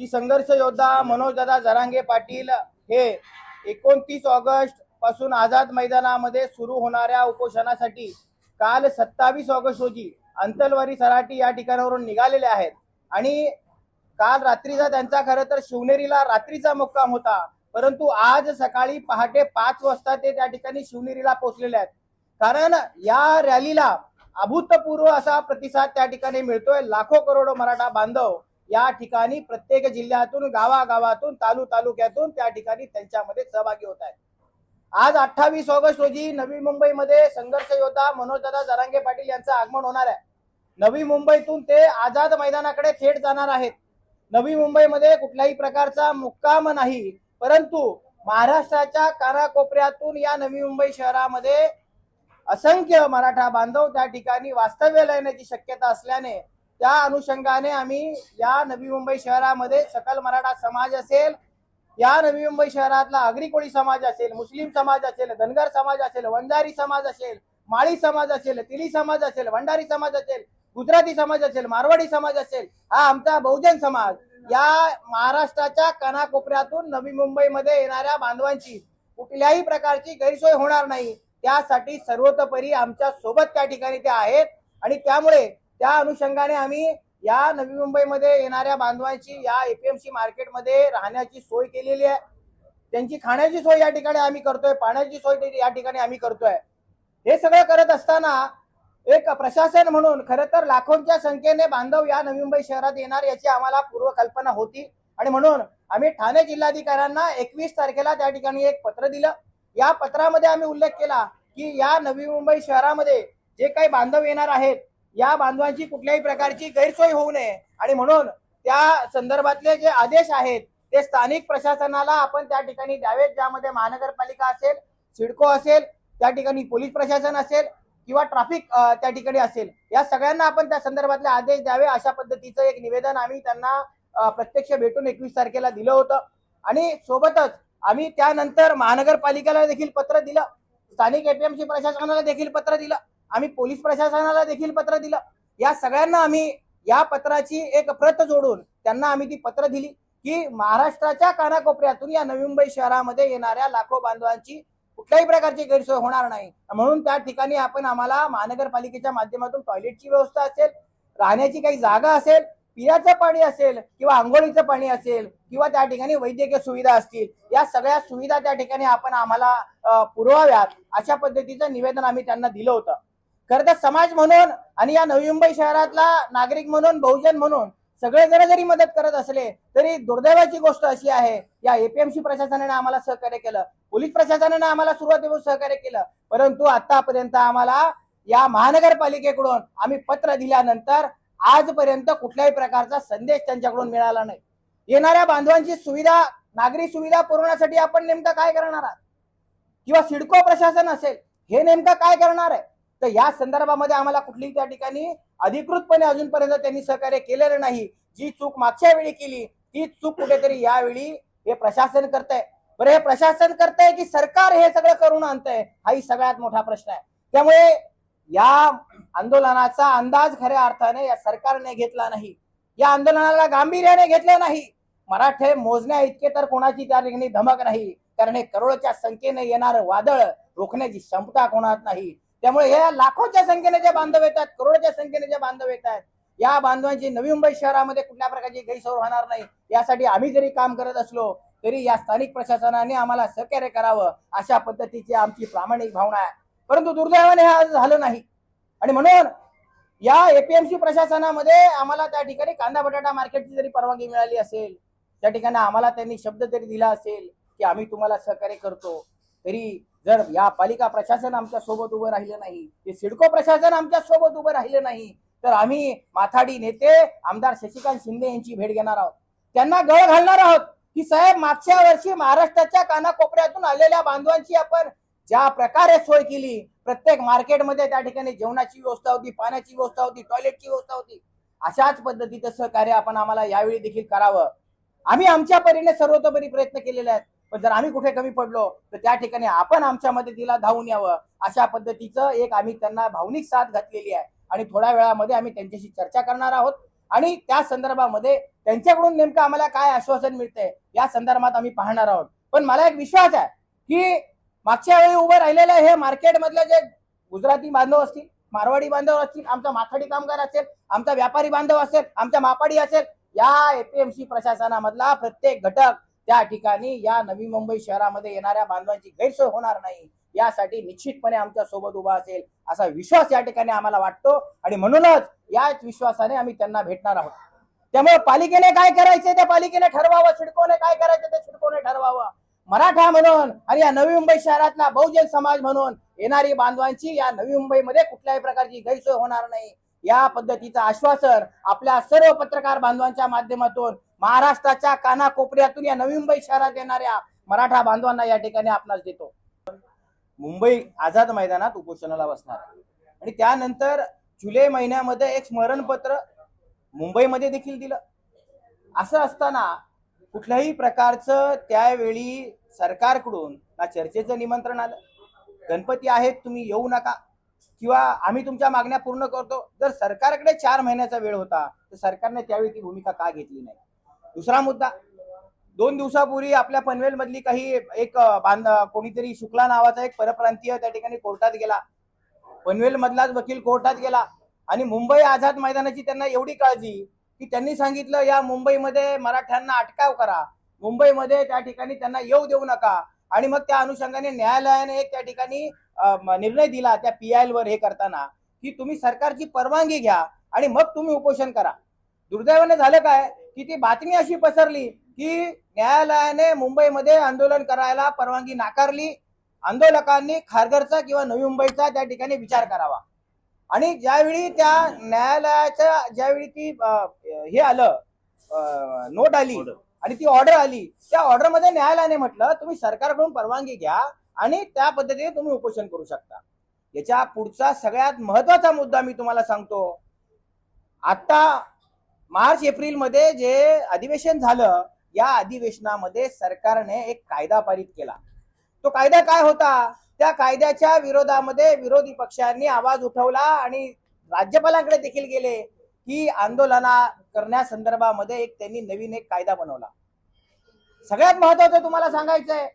की संघर्ष योद्धा मनोजदादा जरांगे पाटील हे एकोणतीस ऑगस्टपासून आझाद मैदानामध्ये सुरू होणाऱ्या उपोषणासाठी काल सत्तावीस ऑगस्ट रोजी अंतलवारी सराटी या ठिकाणावरून निघालेले आहेत. आणि काल रात्रीचा त्यांचा खरं तर शिवनेरीला रात्रीचा मुक्काम होता. परंतु आज सकाळी पहाटे पाच वाजता ते त्या ठिकाणी शिवनेरीला पोहोचलेले आहेत. कारण या रॅलीला अभूतपूर्व असा प्रतिसाद त्या ठिकाणी मिळतोय. लाखो करोडो मराठा बांधव या ठिकाणी प्रत्येक जिल्ह्यातून गावागावातून तालु तालुक्यातून त्या ठिकाणी त्यांच्यामध्ये सहभागी होत आहेत. आज अठ्ठावीस ऑगस्ट रोजी नवी मुंबईमध्ये संघर्ष योद्धा मनोजदादा जरांगे पाटील यांचं आगमन होणार आहे. नवी मुंबईतून ते आझाद मैदानाकडे थेट जाणार आहेत. नवी मुंबईमध्ये कुठल्याही प्रकारचा मुक्काम नाही परंतु महाराष्ट्राच्या कानाकोपऱ्यातून या नवी मुंबई शहरामध्ये असंख्य मराठा बांधव त्या ठिकाणी वास्तव्य येण्याची शक्यता असल्याने त्या अनुषंगाने आम्ही या नवी मुंबई शहरामध्ये सकल मराठा समाज असेल या नवी मुंबई शहरातला आगरी कोळी समाज असेल मुस्लिम समाज असेल धनगर समाज असेल वंजारी समाज असेल माळी समाज असेल तिली समाज असेल भंडारी समाज असेल गुजराती समाज असेल मारवाडी समाज असेल हा आमचा बहुजन समाज या महाराष्ट्राच्या कानाकोपऱ्यातून नवी मुंबईमध्ये येणाऱ्या बांधवांची कुठल्याही प्रकारची गैरसोय होणार नाही त्यासाठी सर्वतोपरी आमच्यासोबत त्या ठिकाणी ते आहेत आणि त्यामुळे त्या अनुषंगाने आम्ही या नवी मुंबईमध्ये येणाऱ्या बांधवांची या एपीएमसी मार्केटमध्ये राहण्याची सोय केलेली आहे. त्यांची खाण्याची सोय या ठिकाणी आम्ही करतोय पाण्याची सोय या ठिकाणी आम्ही करतोय. हे सगळं करत असताना एक प्रशासन म्हणून खरं तर लाखोंच्या संख्येने बांधव या नवी मुंबई शहरात येणार याची आम्हाला पूर्वकल्पना होती. आणि म्हणून आम्ही ठाणे जिल्हाधिकाऱ्यांना एकवीस तारखेला त्या ठिकाणी एक पत्र दिलं. या पत्रामध्ये आम्ही उल्लेख केला की या नवी मुंबई शहरामध्ये जे काही बांधव येणार आहेत या बांधवांची कुठल्याही प्रकारची गैरसोय होऊ नये. आणि म्हणून त्या संदर्भातले जे आदेश आहेत ते स्थानिक प्रशासनाला आपण त्या ठिकाणी द्यावेत. ज्यामध्ये महानगरपालिका असेल सिडको असेल त्या ठिकाणी पोलीस प्रशासन असेल किंवा ट्रॅफिक त्या ठिकाणी असेल. या सगळ्यांना आपण त्या संदर्भातले आदेश द्यावे अशा पद्धतीचं एक निवेदन आम्ही त्यांना प्रत्यक्ष भेटून एकवीस तारखेला दिलं होतं. आणि सोबतच आम्ही त्यानंतर महानगरपालिकेला देखील पत्र दिलं. स्थानिक एपीएमसी प्रशासनाला देखील पत्र दिलं. आम्ही पोलीस प्रशासनाला देखील पत्र दिलं. या सगळ्यांना आम्ही या पत्राची एक प्रत जोडून त्यांना आम्ही ती पत्र दिली की महाराष्ट्राच्या कानाकोपऱ्यातून या नवी मुंबई शहरामध्ये येणाऱ्या लाखो बांधवांची कुठल्याही प्रकारची गैरसोय होणार नाही. म्हणून त्या ठिकाणी आपण आम्हाला महानगरपालिकेच्या माध्यमातून टॉयलेटची व्यवस्था असेल राहण्याची काही जागा असेल पिण्याचं पाणी असेल किंवा आंघोळीचं पाणी असेल किंवा त्या ठिकाणी वैद्यकीय सुविधा असतील या सगळ्या सुविधा त्या ठिकाणी आपण आम्हाला पुरवाव्यात अशा पद्धतीचं निवेदन आम्ही त्यांना दिलं होतं. खरं तर समाज म्हणून आणि या नवी मुंबई शहरातला नागरिक म्हणून बहुजन म्हणून सगळेजण जरी मदत करत असले तरी दुर्दैवाची गोष्ट अशी आहे या एपीएमसी प्रशासनाने आम्हाला सहकार्य केलं पोलीस प्रशासनाने आम्हाला सुरुवातीपासून सहकार्य केलं परंतु आतापर्यंत आम्हाला या महानगरपालिकेकडून आम्ही पत्र दिल्यानंतर आजपर्यंत कुठल्याही प्रकारचा संदेश त्यांच्याकडून मिळाला नाही. येणाऱ्या बांधवांची सुविधा नागरी सुविधा पुरवण्यासाठी आपण नेमकं काय करणार आहात? किंवा सिडको प्रशासन असेल हे नेमकं काय करणार आहे? तर या संदर्भामध्ये आम्हाला कुठलीही त्या ठिकाणी अधिकृतपणे अजूनपर्यंत त्यांनी सहकार्य केलेलं नाही. जी चूक मागच्या वेळी केली ती चूक कुठेतरी यावेळी हे प्रशासन करतंय. बरं हे प्रशासन करतंय की सरकार हे सगळं करून आणतंय हाही सगळ्यात मोठा प्रश्न आहे. त्यामुळे या आंदोलनाचा अंदाज खऱ्या अर्थाने या सरकारने घेतला नाही. या आंदोलनाला गांभीर्याने घेतलं नाही. मराठे मोजण्या इतके तर कोणाची त्या ठिकाणी धमक नाही. कारण हे करोडच्या संख्येने येणारं वादळ रोखण्याची क्षमता कोणात नाही. त्यामुळे या लाखोच्या संख्येने जे बांधव येतात करोडच्या संख्येने जे बांधव येतात या बांधवांची नवी मुंबई शहरामध्ये कुठल्या प्रकारची गैरसोय होणार नाही यासाठी आम्ही जरी काम करत असलो तरी या स्थानिक प्रशासनाने आम्हाला सहकार्य करावं अशा पद्धतीची आमची प्रामाणिक भावना आहे. परंतु दुर्दैवाने हे झालं नाही. आणि म्हणून या एपीएमसी प्रशासनामध्ये आम्हाला त्या ठिकाणी कांदा बटाटा मार्केटची जरी परवानगी मिळाली असेल त्या ठिकाणी आम्हाला त्यांनी शब्द तरी दिला असेल की आम्ही तुम्हाला सहकार्य करतो. तरी जर या पालिका प्रशासन आमच्यासोबत उभं राहिलं नाही ते सिडको प्रशासन आमच्यासोबत उभं राहिलं नाही तर आम्ही माथाडी नेते आमदार शशिकांत शिंदे यांची भेट घेणार आहोत. त्यांना गळ घालणार आहोत. की साहेब मागच्या वर्षी महाराष्ट्राच्या कानाकोपऱ्यातून आलेल्या बांधवांची आपण ज्या प्रकारे सोय केली प्रत्येक मार्केटमध्ये त्या ठिकाणी जेवणाची व्यवस्था होती पाण्याची व्यवस्था होती टॉयलेटची व्यवस्था होती अशाच पद्धतीचं सहकार्य आपण आम्हाला यावेळी देखील करावं. आम्ही आमच्या परीने सर्वतोपरी प्रयत्न केलेले आहेत. पण जर आम्ही कुठे कमी पडलो तर त्या ठिकाणी आपण आमच्या मदतीला धावून यावं अशा पद्धतीचं एक आम्ही त्यांना भावनिक साथ घातलेली आहे. आणि थोड्या वेळामध्ये आम्ही त्यांच्याशी चर्चा करणार आहोत. आणि त्या संदर्भामध्ये त्यांच्याकडून नेमकं आम्हाला काय आश्वासन मिळतंय या संदर्भात आम्ही पाहणार आहोत. पण मला एक विश्वास आहे की मागच्या वेळी उभं राहिलेलं हे मार्केटमधले जे गुजराती बांधव असतील मारवाडी बांधव असतील आमचा माथाडी कामगार असेल आमचा व्यापारी बांधव असेल आमचा मापाडी असेल या एपीएमसी प्रशासनामधला प्रत्येक घटक त्या ठिकाणी या नवी मुंबई शहरामध्ये येणाऱ्या बांधवांची गैरसोय होणार नाही. यासाठी निश्चितपणे आमच्यासोबत उभा असेल असा विश्वास या ठिकाणी आम्हाला वाटतो आणि म्हणूनच याच विश्वासाने आम्ही त्यांना भेटणार आहोत. त्यामुळे पालिकेने काय करायचे त्या पालिकेने ठरवावं सिडकोने काय करायचं ते सिडकोने ठरवावं. मराठा म्हणून आणि या नवी मुंबई शहरातला बहुजन समाज म्हणून येणारी बांधवांची या नवी मुंबईमध्ये कुठल्याही प्रकारची गैरसोय होणार नाही. या पद्धतीचं आश्वासन आपल्या सर्व पत्रकार बांधवांच्या माध्यमातून महाराष्ट्राच्या कानाकोपऱ्यातून या नवी मुंबई शहरात येणाऱ्या मराठा बांधवांना या ठिकाणी आपणास देतो. मुंबई आझाद मैदानात उपोषणाला बसणार. आणि त्यानंतर जुलै महिन्यामध्ये एक स्मरणपत्र मुंबईमध्ये देखील दिलं. असं असताना कुठल्याही प्रकारचं त्यावेळी सरकारकडून ना चर्चेचं निमंत्रण आलं. गणपती आहेत तुम्ही येऊ नका. किंवा आम्ही तुमच्या मागण्या पूर्ण करतो. जर सरकारकडे चार महिन्याचा वेळ होता तर सरकारने त्यावेळी ती भूमिका का घेतली नाही? दुसरा मुद्दा दोन दिवसापूर्वी आपल्या पनवेल मधली काही एक बांध कोणीतरी शुक्ला नावाचा एक परप्रांतीय त्या ठिकाणी कोर्टात गेला. पनवेल मधलाच वकील कोर्टात गेला आणि मुंबई आझाद मैदानाची त्यांना एवढी काळजी की त्यांनी सांगितलं या मुंबईमध्ये मराठ्यांना अटकाव करा. मुंबईमध्ये त्या ठिकाणी त्यांना येऊ देऊ नका. आणि मग त्या अनुषंगाने न्यायालयाने एक त्या ठिकाणी निर्णय दिला त्या पी आय वर हे करताना की तुम्ही सरकारची परवानगी घ्या आणि मग तुम्ही उपोषण करा. दुर्दैवाने झालं काय? की ती बातमी अशी पसरली की न्यायालयाने मुंबईमध्ये आंदोलन करायला परवानगी नाकारली. आंदोलकांनी खारघरचा किंवा नवी मुंबईचा त्या ठिकाणी विचार करावा. आणि ज्यावेळी त्या न्यायालयाच्या ज्यावेळी ती हे आलं नोट आली आणि ती ऑर्डर आली त्या ऑर्डरमध्ये न्यायालयाने म्हटलं तुम्ही सरकारकडून परवानगी घ्या आणि त्या पद्धतीने तुम्ही उपोषण करू शकता. याच्या पुढचा सगळ्यात महत्त्वाचा मुद्दा मी तुम्हाला सांगतो. आता मार्च एप्रिलमध्ये जे अधिवेशन झालं या अधिवेशनामध्ये सरकारने एक कायदा पारित केला. तो कायदा काय होता? त्या कायद्याच्या विरोधामध्ये विरोधी पक्षांनी आवाज उठवला आणि राज्यपालांकडे देखील गेले की आंदोलना करण्यासंदर्भामध्ये एक त्यांनी नवीन एक कायदा बनवला. सगळ्यात महत्वाचं तुम्हाला सांगायचंय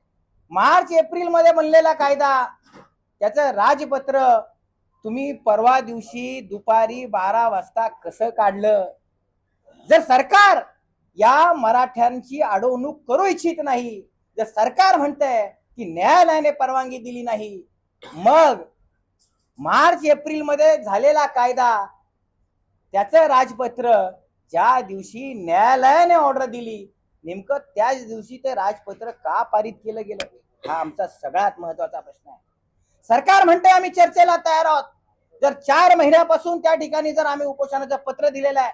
मार्च एप्रिलमध्ये बनलेला कायदा त्याचं राजपत्र तुम्ही परवा दिवशी दुपारी बारा वाजता कसं काढलं? जर सरकार या मराठ्यांची अडवणूक करू इच्छित नाही जर सरकार म्हणतंय की न्यायालयाने परवानगी दिली नाही मग मार्च एप्रिलमध्ये झालेला कायदा त्याचं राजपत्र ज्या दिवशी न्यायालयाने ऑर्डर दिली नेमकं त्याच दिवशी ते राजपत्र का पारित केलं गेलं? हा आमचा सगळ्यात महत्त्वाचा प्रश्न आहे. सरकार म्हणते आम्ही चर्चेला तयार आहोत. जर चार महिन्यापासून त्या ठिकाणी जर आम्ही उपोषणाचं पत्र दिलेलं आहे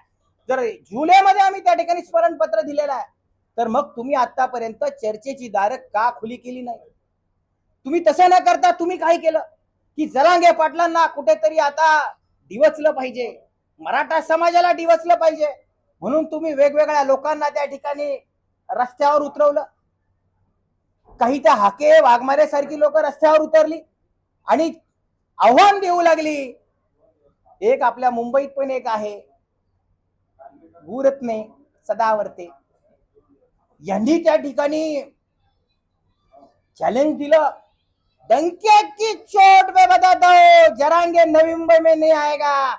जर जुलैमध्ये आम्ही त्या ठिकाणी स्मरणपत्र दिलेलं आहे तर मग तुम्ही आतापर्यंत चर्चेची दारं का खुली केली नाही? तुम्ही तसं न करता तुम्ही काय केलं? की जरांगे पाटलांना कुठेतरी आता डिवचलं पाहिजे मराठा समाजाला डिवचलं पाहिजे म्हणून तुम्ही वेगवेगळ्या लोकांना त्या ठिकाणी रस्त्यावर उतरवलं. काही त्या हाके वाघमारे सारखी लोक रस्त्यावर उतरली आणि आव्हान देऊ लागली. एक आपल्या मुंबईत पण एक आहे. भूरत्ने सदावर्ते. यांनी त्या ठिकाणी चॅलेंज दिलं. डंके की चोट में बता दो जरांगे नवी मुंबई में नहीं आएगा.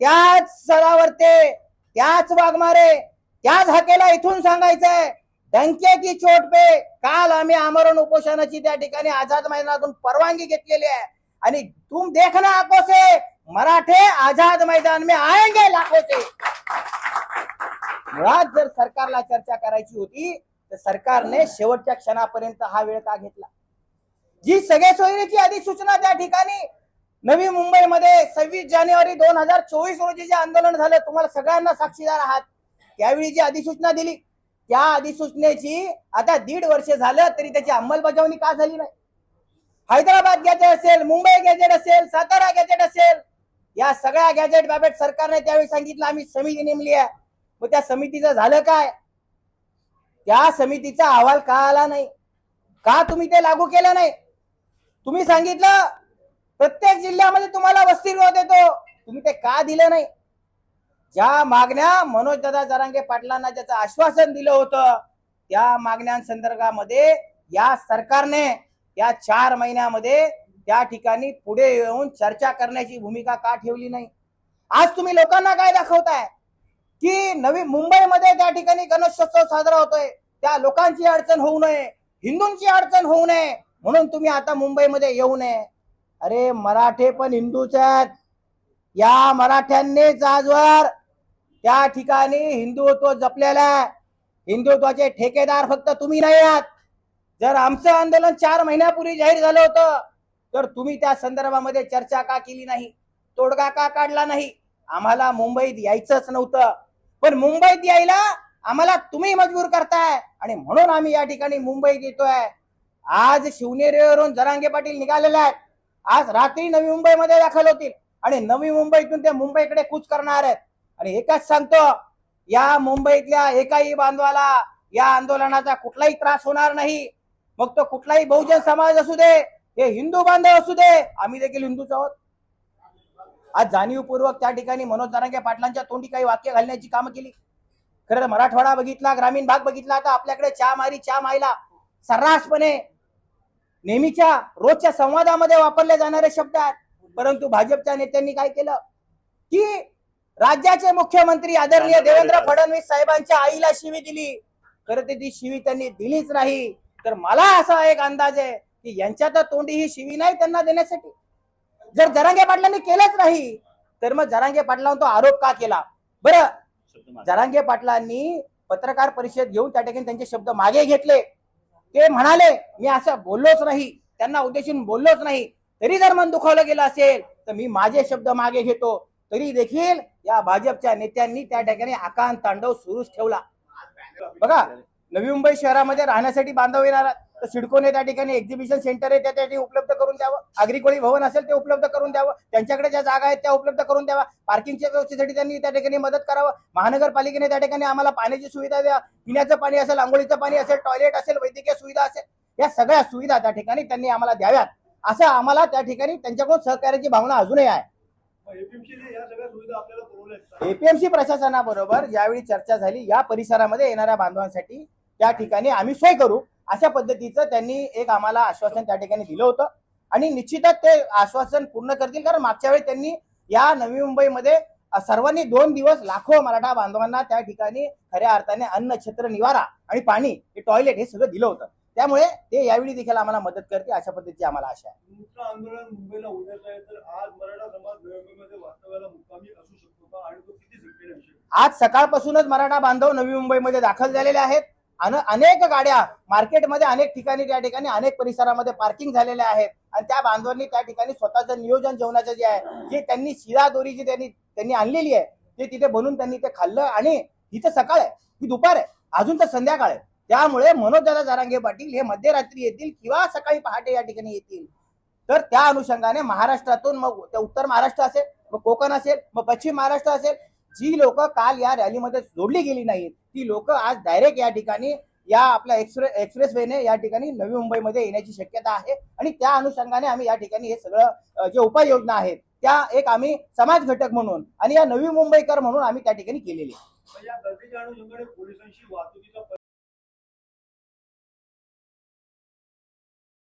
त्याच सदावर्ते त्याच वाघमारे त्याच हाकेला इथून सांगायचंय डंके की चोट पे काल आम्ही आमरण उपोषणाची त्या ठिकाणी आझाद मैदानातून परवानगी घेतलेली आहे. आणि तुम देखना आंखों से मराठे आझाद मैदान में आएंगे लाखों से. मुळात जर सरकारला चर्चा करायची होती तर सरकारने शेवटच्या क्षणापर्यंत हा वेळ का घेतला? जी सगळ्या सोयीची अधिसूचना त्या ठिकाणी नवी मुंबईमध्ये सव्वीस जानेवारी दोन हजार चोवीस रोजी जे आंदोलन झालं तुम्हाला सगळ्यांना साक्षीदार आहात. त्यावेळी जी अधिसूचना दिली त्या अधिसूचनेची आता दीड वर्ष झालं तरी त्याची अंमलबजावणी का झाली नाही? हैदराबाद गॅजेट असेल मुंबई गॅजेट असेल सातारा गॅजेट असेल या सगळ्या गॅजेट बाबत सरकारने त्यावेळी सांगितलं आम्ही समिती नेमली आहे. मग त्या समितीचं झालं काय? त्या समितीचा अहवाल का आला नाही? का तुम्ही ते लागू केलं नाही? तुम्ही सांगितलं प्रत्येक जिल्ह्यामध्ये तुम्हाला वसतिगृह देतो. तुम्ही ते का दिलं नाही? ज्या मागण्या मनोज दादा जरांगे पाटलांना ज्याचं आश्वासन दिलं होतं त्या मागण्यांसंदर्भामध्ये या सरकारने या चार महिन्यामध्ये त्या ठिकाणी पुढे येऊन चर्चा करण्याची भूमिका का ठेवली नाही? आज तुम्ही लोकांना काय दाखवताय? की नवी मुंबईमध्ये त्या ठिकाणी गणेशोत्सव साजरा होतोय. त्या लोकांची अडचण होऊ नये हिंदूंची अडचण होऊ नये म्हणून तुम्ही आता मुंबईमध्ये येऊ नये. अरे मराठे पण हिंदूच आहेत. या मराठ्यांनीच आजवर त्या ठिकाणी हिंदुत्व जपलेलं आहे. हिंदुत्वाचे ठेकेदार फक्त तुम्ही नाही आहात. जर आमचं आंदोलन चार महिन्यापूर्वी जाहीर झालं होतं तर तुम्ही त्या संदर्भामध्ये चर्चा का केली नाही? तोडगा का काढला नाही? आम्हाला मुंबईत यायचंच नव्हतं. पण मुंबईत यायला आम्हाला तुम्ही मजबूर करताय. आणि म्हणून आम्ही या ठिकाणी मुंबईत येतोय. आज शिवनेरीवरून जरांगे पाटील निघालेले आहेत. आज रात्री नवी मुंबईमध्ये दाखल होतील. आणि नवी मुंबईतून ते मुंबईकडे कूच करणार आहेत. आणि एकच सांगतो या मुंबईतल्या एकाही बांधवाला या आंदोलनाचा कुठलाही त्रास होणार नाही. मग तो कुठलाही बहुजन समाज असू दे हे हिंदू बांधव असू दे आम्ही देखील हिंदूच आहोत. आज जाणीवपूर्वक त्या ठिकाणी मनोज जरांगे पाटलांच्या तोंडी काही वाक्य घालण्याची कामं केली. खरं तर मराठवाडा बघितला ग्रामीण भाग बघितला तर आपल्याकडे चहा मारी चहा मायला सर्रासपणे नेहमीच्या रोजच्या संवादामध्ये वापरले जाणारे शब्द आहेत. परंतु भाजपच्या नेत्यांनी काय केलं? की राज्याचे मुख्यमंत्री आदरणीय देवेंद्र फडणवीस साहेबांच्या आईला शिवी दिली. खरं तर ती शिवी त्यांनी दिलीच नाही. तर मला असा एक अंदाज आहे की यांच्या तर तोंडी ही शिवी नाही त्यांना देण्यासाठी. जर जरांगे पाटलांनी केलंच नाही तर मग जरांगे पाटलांवर तो आरोप का केला? बरं जरांगे पाटलांनी पत्रकार परिषद घेऊन त्या ठिकाणी त्यांचे शब्द मागे घेतले. ते म्हणाले मी असं बोललोच नाही त्यांना उद्देशून बोललोच नाही. तरी जर मन दुखावलं गेलं असेल तर मी माझे शब्द मागे घेतो. तरी देखील या भाजपच्या नेत्यांनी त्या ठिकाणी आकांत तांडव सुरूच ठेवला. बघा नवी मुंबई शहरामध्ये राहण्यासाठी बांधव येणार आहेत. तर सिडकोने त्या ठिकाणी एक्झिबिशन सेंटर आहे त्या त्या ठिकाणी उपलब्ध करून द्यावं. आग्रिकोळी भवन असेल ते उपलब्ध करून द्यावं. त्यांच्याकडे ज्या जागा आहेत त्या उपलब्ध करून द्यावा पार्किंगच्या व्यवस्थेसाठी त्यांनी त्या ठिकाणी मदत करावं. महानगरपालिकेने त्या ठिकाणी आम्हाला पाण्याची सुविधा द्या. पिण्याचं पाणी असेल आंघोळीचं पाणी असेल टॉयलेट असेल वैद्यकीय सुविधा असेल या सगळ्या सुविधा त्या ठिकाणी त्यांनी आम्हाला द्याव्यात. असं आम्हाला त्या ठिकाणी त्यांच्याकडून सहकार्याची भावना अजूनही आहे. एपीएमसी प्रशासनाबरोबर ज्यावेळी चर्चा झाली या परिसरामध्ये येणाऱ्या बांधवांसाठी त्या ठिकाणी आम्ही सोय करू. अशा पद्धतीचं त्यांनी एक आम्हाला आश्वासन त्या ठिकाणी दिलं होतं. आणि निश्चितच ते आश्वासन पूर्ण करतील कारण मागच्या वेळी त्यांनी या नवी मुंबईमध्ये सर्वांनी दोन दिवस लाखो मराठा बांधवांना त्या ठिकाणी खऱ्या अर्थाने अन्न छत्र निवारा आणि पाणी हे टॉयलेट हे सगळं दिलं होतं. त्यामुळे ते यावेळी देखील आम्हाला मदत करते अशा पद्धतीची आम्हाला आशा आहे. आंदोलन मुंबईला उद्याचं आहे तर आज मराठा समाज नवी मुंबईमध्ये वास्तव्याला मुक्कामी असू शकतो का? आणि तो किती संख्येने विषय आज सकाळपासूनच मराठा बांधव नवी मुंबईमध्ये दाखल झालेले आहेत. आणि अनेक गाड्या मार्केटमध्ये अनेक ठिकाणी त्या ठिकाणी अनेक परिसरामध्ये पार्किंग झालेल्या आहेत. आणि त्या बांधवांनी त्या ठिकाणी स्वतःचं नियोजन जेवणाचं जे आहे जे त्यांनी शिरा दोरी जी त्यांनी त्यांनी आणलेली आहे ते तिथे बनवून त्यांनी ते खाल्लं आणि इथं सकाळ आहे ही दुपार आहे अजून तर संध्याकाळ आहे. त्यामुळे मनोजदादा जारांगे पाटील हे मध्यरात्री येतील किंवा सकाळी पहाटे या ठिकाणी येतील. तर त्या अनुषंगाने महाराष्ट्रातून मग ते उत्तर महाराष्ट्र असेल मग कोकण असेल मग पश्चिम महाराष्ट्र असेल जी लोक काल या रॅलीमध्ये जोडली गेली नाहीत ती लोक आज डायरेक्ट या ठिकाणी या आपल्या एक्सप्रेस एक्सप्रेस वेने या ठिकाणी नवी मुंबईमध्ये येण्याची शक्यता आहे. आणि त्या अनुषंगाने आम्ही या ठिकाणी हे सगळं जे उपाययोजना आहेत त्या एक आम्ही समाज घटक म्हणून आणि या नवी मुंबईकर म्हणून आम्ही त्या ठिकाणी केलेली